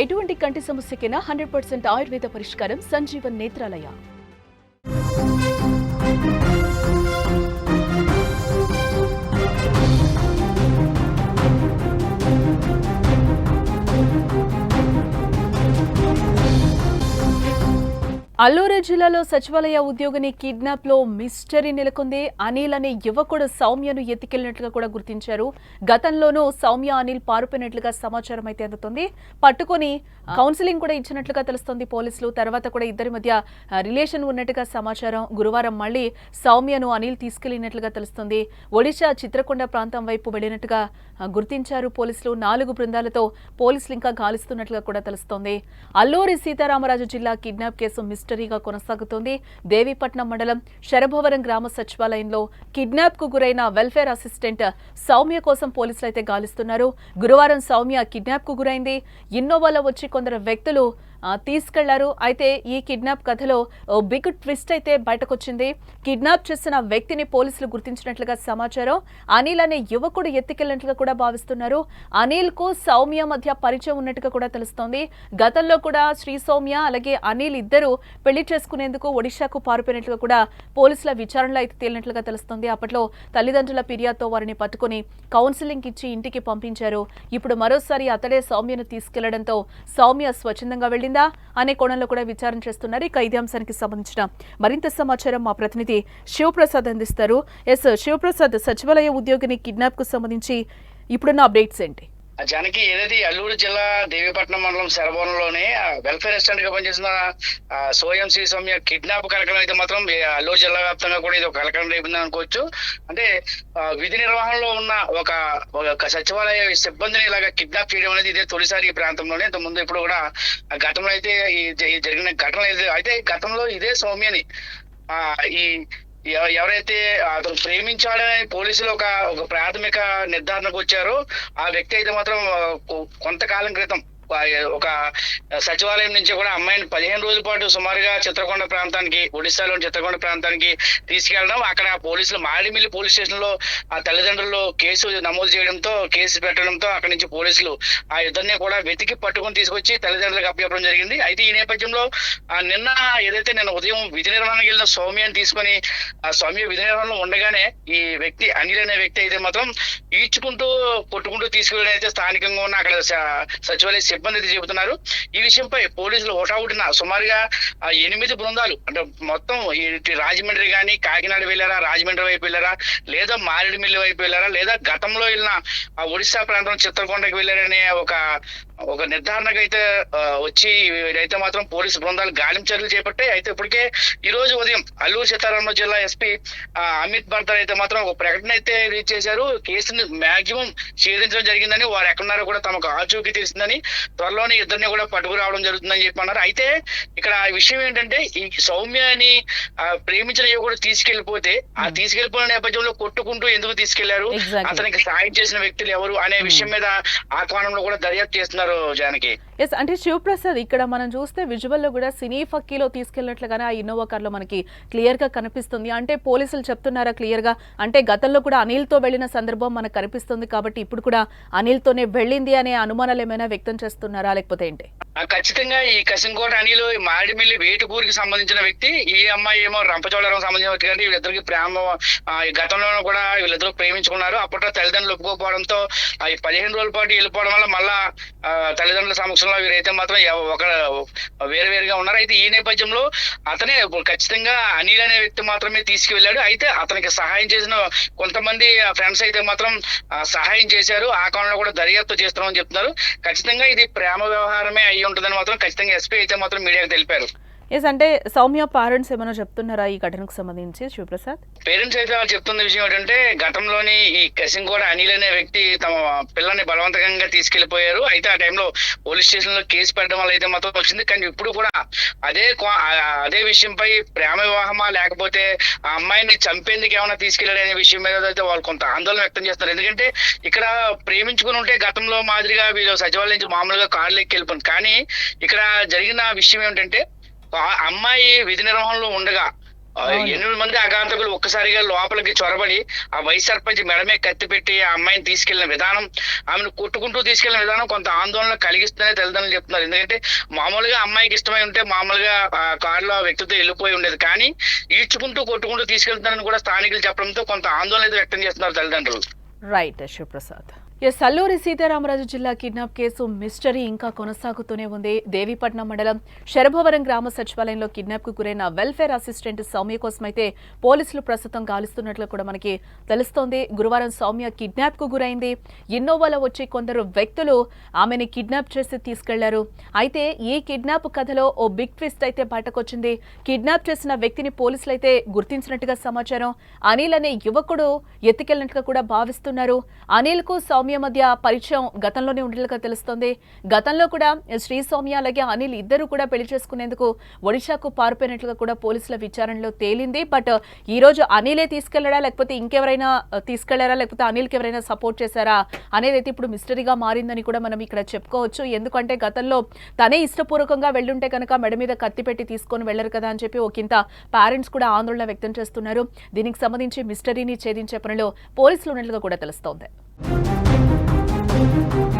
ఎటువంటి కంటి సమస్యకైనా hundred percent Ayurveda పరిష్కారం సంజీవన్ నేత్రాలయ. అల్లూరు జిల్లాలో సచివాలయ ఉద్యోగిని కిడ్నాప్లో మిస్టరీ నెలకొంది. అనిల్ అనే యువకుడు సౌమ్యను ఎత్తికెళ్ళినట్లుగా కూడా గుర్తించారు. గతంలోనూ సౌమ్య అనిల్ పారిపోయినట్లుగా సమాచారం అయితే అందుతుంది. పట్టుకొని కౌన్సిలింగ్ కూడా ఇచ్చినట్లుగా తెలుస్తుంది పోలీసులు. తర్వాత కూడా ఇద్దరి మధ్య రిలేషన్ ఉన్నట్టుగా సమాచారం. గురువారం మళ్ళీ సౌమ్యను అనిల్ తీసుకెళ్ళినట్లుగా తెలుస్తుంది. ఒడిశా చిత్రకొండ ప్రాంతం వైపు వెళ్ళినట్టుగా గుర్తించారు పోలీసులు. నాలుగు బృందాలతో పోలీసులు ఇంకా గాలిస్తున్నట్లుగా కూడా తెలుస్తోంది. అల్లూరి సీతారామరాజు జిల్లా కిడ్నాప్ కేసు మిస్టర్ మిస్టరీగా కొనసాగుతోంది. దేవీపట్నం మండలం శరభవరం గ్రామ సచివాలయంలో కిడ్నాప్కు గురైన వెల్ఫేర్ అసిస్టెంట్ సౌమ్య కోసం పోలీసులు అయితే గాలిస్తున్నారు. గురువారం సౌమ్య కిడ్నాప్కు గురైంది. ఇన్నోవాలో వచ్చి కొందరు వ్యక్తులు తీసుకెళ్ళారు. అయితే ఈ కిడ్నాప్ కథలో బిగ్ ట్విస్ట్ అయితే బయటకొచ్చింది. కిడ్నాప్ చేసిన వ్యక్తిని పోలీసులు గుర్తించినట్లుగా సమాచారం. అనిల్ అనే యువకుడు ఎత్తుకెళ్ళినట్లుగా కూడా భావిస్తున్నారు. అనిల్కు సౌమ్య మధ్య పరిచయం ఉన్నట్టుగా కూడా తెలుస్తోంది. గతంలో కూడా శ్రీ సౌమ్య అలాగే అనిల్ ఇద్దరు పెళ్ళి చేసుకునేందుకు ఒడిశాకు పారిపోయినట్లుగా కూడా పోలీసుల విచారణలో అయితే తేలినట్లుగా తెలుస్తోంది. అప్పట్లో తల్లిదండ్రుల ఫిర్యాదుతో వారిని పట్టుకుని కౌన్సిలింగ్ ఇచ్చి ఇంటికి పంపించారు. ఇప్పుడు మరోసారి అతడే సౌమ్యను తీసుకెళ్ళడంతో సౌమ్య స్వచ్ఛందంగా వెళ్ళింది. అనే కోణంలో కూడా విచారణ చేస్తున్నారు. ఇక ఇదే అంశానికి సంబంధించిన మరింత సమాచారం మా ప్రతినిధి శివప్రసాద్ అందిస్తారు. ఎస్ శివప్రసాద్ సచివాలయ ఉద్యోగిని కిడ్నాప్కు సంబంధించి ఇప్పుడున్న అప్డేట్స్ ఏంటి? జనకి ఏదైతే అల్లూరు జిల్లా దేవీపట్నం మండలం శరభవనంలోనే వెల్ఫేర్ రెస్టారెంట్గా పనిచేసిన సోయం శ్రీ సౌమ్య కిడ్నాప్ కలకలం అయితే మాత్రం అల్లూరు జిల్లా వ్యాప్తంగా కూడా ఇది ఒక కలకలం రేపింది అనుకోవచ్చు. అంటే విధి నిర్వహణలో ఉన్న ఒక ఒక సచివాలయ సిబ్బందిని ఇలాగ కిడ్నాప్ చేయడం అనేది ఇదే తొలిసారి ఈ ప్రాంతంలోనే. ఇంత ముందు ఇప్పుడు కూడా గతంలో అయితే ఈ జ- జరిగిన ఘటన అయితే గతంలో ఇదే సౌమ్యని ఆ ఈ ఎవరైతే అతను ప్రేమించాడని పోలీసులు ఒక ఒక ప్రాథమిక నిర్ధారణకు వచ్చారో ఆ వ్యక్తి అయితే మాత్రం కొంతకాలం క్రితం ఒక సచివాలయం నుంచి కూడా అమ్మాయిని పదిహేను రోజుల పాటు సుమారుగా చిత్రకొండ ప్రాంతానికి ఒడిశాలోని చిత్రకొండ ప్రాంతానికి తీసుకెళ్ళడం అక్కడ పోలీసులు మారేడుమిల్లి పోలీస్ స్టేషన్లో ఆ తల్లిదండ్రులు కేసు నమోదు చేయడంతో కేసు పెట్టడంతో అక్కడి నుంచి పోలీసులు ఆ ఇద్దరిని కూడా వెతికి పట్టుకొని తీసుకొచ్చి తల్లిదండ్రులకు అప్పచెప్పడం జరిగింది. అయితే ఈ నేపథ్యంలో ఆ నిన్న ఏదైతే నిన్న ఉదయం విధి నిర్వహణకి వెళ్ళిన సౌమ్యాన్ని తీసుకొని ఆ సౌమ్య విధి నిర్వహణలో ఉండగానే ఈ వ్యక్తి అనిల్ అనే వ్యక్తి అయితే మాత్రం ఈడ్చుకుంటూ కొట్టుకుంటూ తీసుకెళ్ళడం అయితే స్థానికంగా ఉన్న అక్కడ సచివాలయ సిబ్బంది చెబుతున్నారు. ఈ విషయంపై పోలీసులు హుటాహుటిన సుమారుగా ఎనిమిది బృందాలు అంటే మొత్తం రాజమండ్రి కానీ కాకినాడ వెళ్ళారా రాజమండ్రి వైపు వెళ్ళారా లేదా మారేడుమిల్లి వైపు వెళ్ళారా లేదా గతంలో వెళ్ళిన ఆ ఒడిశా ప్రాంతం చిత్రకొండకి వెళ్ళారనే ఒక ఒక నిర్ధారణకు అయితే వచ్చి అయితే మాత్రం పోలీసు బృందాలు గాలిం చర్యలు చేపట్టాయి అయితే ఇప్పటికే ఈ రోజు ఉదయం అల్లూరు సీతారామరాజు జిల్లా ఎస్పీ అమిత్ బర్దర్ అయితే మాత్రం ఒక ప్రకటన అయితే రీచ్ చేశారు. కేసుని మాక్సిమం ఛేదించడం జరిగిందని వారు ఎక్కడున్నారో కూడా తమకు ఆచూకీ తెలిసిందని త్వరలోనే ఇద్దరిని కూడా పట్టుకురావడం జరుగుతుందని చెప్పి అన్నారు అయితే ఇక్కడ విషయం ఏంటంటే ఈ సౌమ్యని ప్రేమించిన యువకుడు తీసుకెళ్ళిపోతే ఆ తీసుకెళ్ళిపోయిన నేపథ్యంలో కొట్టుకుంటూ ఎందుకు తీసుకెళ్ళారు. అతనికి సాయం చేసిన వ్యక్తులు ఎవరు అనే విషయం మీద ఆ కోణంలో కూడా దర్యాప్తు చేస్తున్నారు జానకి. ఎస్ అంటే శివప్రసాద్ ఇక్కడ మనం చూస్తే విజువల్లో కూడా సినీ ఫక్కీలో తీసుకెళ్ళినట్లుగానే ఆ ఇన్నోవా కార్లో మనకి క్లియర్గా కనిపిస్తుంది. అంటే పోలీసులు చెప్తున్నారా క్లియర్గా అంటే గతంలో కూడా అనిల్తో వెళ్ళిన సందర్భం మనకు కనిపిస్తుంది కాబట్టి ఇప్పుడు కూడా అనిల్ తోనే వెళ్ళింది అనే అనుమానాలు ఏమైనా వ్యక్తం చేస్తున్నారా లేకపోతే ఏంటి? ఖచ్చితంగా ఈ కసింకోట అనిలో ఈ మాడిమిల్లి వేటుకూరికి సంబంధించిన వ్యక్తి ఈ అమ్మాయి ఏమో రంపచోడవరం సంబంధించిన వ్యక్తి కానీ వీళ్ళిద్దరికి ప్రేమ ఈ గతంలో కూడా వీళ్ళిద్దరు ప్రేమించుకున్నారు. అప్పట్లో తల్లిదండ్రులు ఒప్పుకోకపోవడంతో ఈ పదిహేను రోజుల పాటు వెళ్ళిపోవడం వల్ల మళ్ళా తల్లిదండ్రుల సమక్షంలో వీరైతే మాత్రం ఒక వేరు వేరుగా ఉన్నారు. అయితే ఈ నేపథ్యంలో అతనే ఖచ్చితంగా అనిల్ అనే వ్యక్తి మాత్రమే తీసుకువెళ్ళాడు. అయితే అతనికి సహాయం చేసిన కొంతమంది ఫ్రెండ్స్ అయితే మాత్రం సహాయం చేశారు. ఆ కాలంలో కూడా దర్యాప్తు చేస్తున్నామని చెప్తున్నారు. ఖచ్చితంగా ఇది ప్రేమ వ్యవహారమే అయి ఉంటుందని మాత్రం ఖచ్చితంగా ఎస్పీ అయితే మాత్రం మీడియాకు తెలిపారు. ఎస్ అంటే సౌమ్య పేరెంట్స్ ఏమైనా చెప్తున్నారా ఈ ఘటనకు సంబంధించి శివప్రసాద్? పేరెంట్స్ అయితే వాళ్ళు చెప్తున్న విషయం ఏంటంటే గతంలోని ఈ కసింగోడ అనిల్ అనే వ్యక్తి తమ పిల్లల్ని బలవంతంగా తీసుకెళ్ళిపోయారు అయితే ఆ టైంలో పోలీస్ స్టేషన్లో కేసు పెట్టడం వల్ల అయితే మాత్రం వచ్చింది. కానీ ఇప్పుడు కూడా అదే అదే విషయంపై ప్రేమ వివాహమా లేకపోతే ఆ అమ్మాయిని చంపేందుకు ఏమైనా తీసుకెళ్ళాడు అనే విషయం మీద అయితే వాళ్ళు కొంత ఆందోళన వ్యక్తం చేస్తారు ఎందుకంటే ఇక్కడ ప్రేమించుకుని ఉంటే గతంలో మాదిరిగా వీళ్ళు సచివాలయం నుంచి మామూలుగా కార్లు ఎక్కి వెళ్ళిపోయింది కానీ ఇక్కడ జరిగిన విషయం ఏమిటంటే అమ్మాయి విధి నిర్వహణలో ఉండగా. ఎనిమిది మంది అగాంతకులు ఒక్కసారిగా లోపలికి చొరబడి ఆ వైస్ సర్పంచ్ మెడమే కత్తి పెట్టి ఆ అమ్మాయిని తీసుకెళ్ళిన విధానం ఆమెను కొట్టుకుంటూ తీసుకెళ్ళిన విధానం కొంత ఆందోళన కలిగిస్తుందని తల్లిదండ్రులు చెప్తున్నారు. ఎందుకంటే మామూలుగా అమ్మాయికి ఇష్టమై ఉంటే మామూలుగా ఆ కారులో ఆ వ్యక్తితో వెళ్ళిపోయి ఉండేది. కానీ ఈడ్చుకుంటూ కొట్టుకుంటూ తీసుకెళ్తున్నారని కూడా స్థానికులు చెప్పడంతో కొంత ఆందోళన అయితే వ్యక్తం చేస్తున్నారు తల్లిదండ్రులు. రైట్ శివప్రసాద్ ఎస్ అల్లూరి సీతారామరాజు జిల్లా కిడ్నాప్ కేసు మిస్టరీ ఇంకా కొనసాగుతూనే ఉంది. దేవీపట్నం మండలం శరభవరం గ్రామ సచివాలయంలో కిడ్నాప్కు గురైన వెల్ఫేర్ అసిస్టెంట్ సౌమ్య కోసం అయితే పోలీసులు ప్రస్తుతం గాలిస్తున్నట్లు కూడా మనకి తెలుస్తోంది. గురువారం సౌమ్య కిడ్నాప్కు గురైంది. ఇన్నోవాలో వచ్చి కొందరు వ్యక్తులు ఆమెని కిడ్నాప్ చేసి తీసుకెళ్ళారు. అయితే ఈ కిడ్నాప్ కథలో ఓ బిగ్ ట్విస్ట్ అయితే బయటకొచ్చింది. కిడ్నాప్ చేసిన వ్యక్తిని పోలీసులు అయితే గుర్తించినట్టుగా సమాచారం. అనిల్ అనే యువకుడు ఎత్తుకెళ్ళినట్టుగా కూడా భావిస్తున్నారు. అనిల్కు సౌమ్య మధ్య పరిచయం గతంలోనే ఉండేట్టుగా తెలుస్తోంది. గతంలో కూడా శ్రీ సౌమ్య అలాగే అనిల్ ఇద్దరు కూడా పెళ్ళి చేసుకునేందుకు ఒడిశాకు పారిపోయినట్లుగా కూడా పోలీసుల విచారణలో తేలింది. బట్ ఈ రోజు అనిలే తీసుకెళ్ళడా లేకపోతే ఇంకెవరైనా తీసుకెళ్ళారా లేకపోతే అనిల్కి ఎవరైనా సపోర్ట్ చేశారా అనేది అయితే ఇప్పుడు మిస్టరీగా మారిందని కూడా మనం ఇక్కడ చెప్పుకోవచ్చు. ఎందుకంటే గతంలో తనే ఇష్టపూర్వకంగా వెళ్ళుంటే కనుక మెడ మీద కత్తి పెట్టి తీసుకొని వెళ్ళరు కదా అని చెప్పి ఒకంత పేరెంట్స్ కూడా ఆందోళన వ్యక్తం చేస్తున్నారు. దీనికి సంబంధించి మిస్టరీని ఛేదించే పనిలో పోలీసులు ఉన్నట్లుగా కూడా తెలుస్తోంది. Thank you.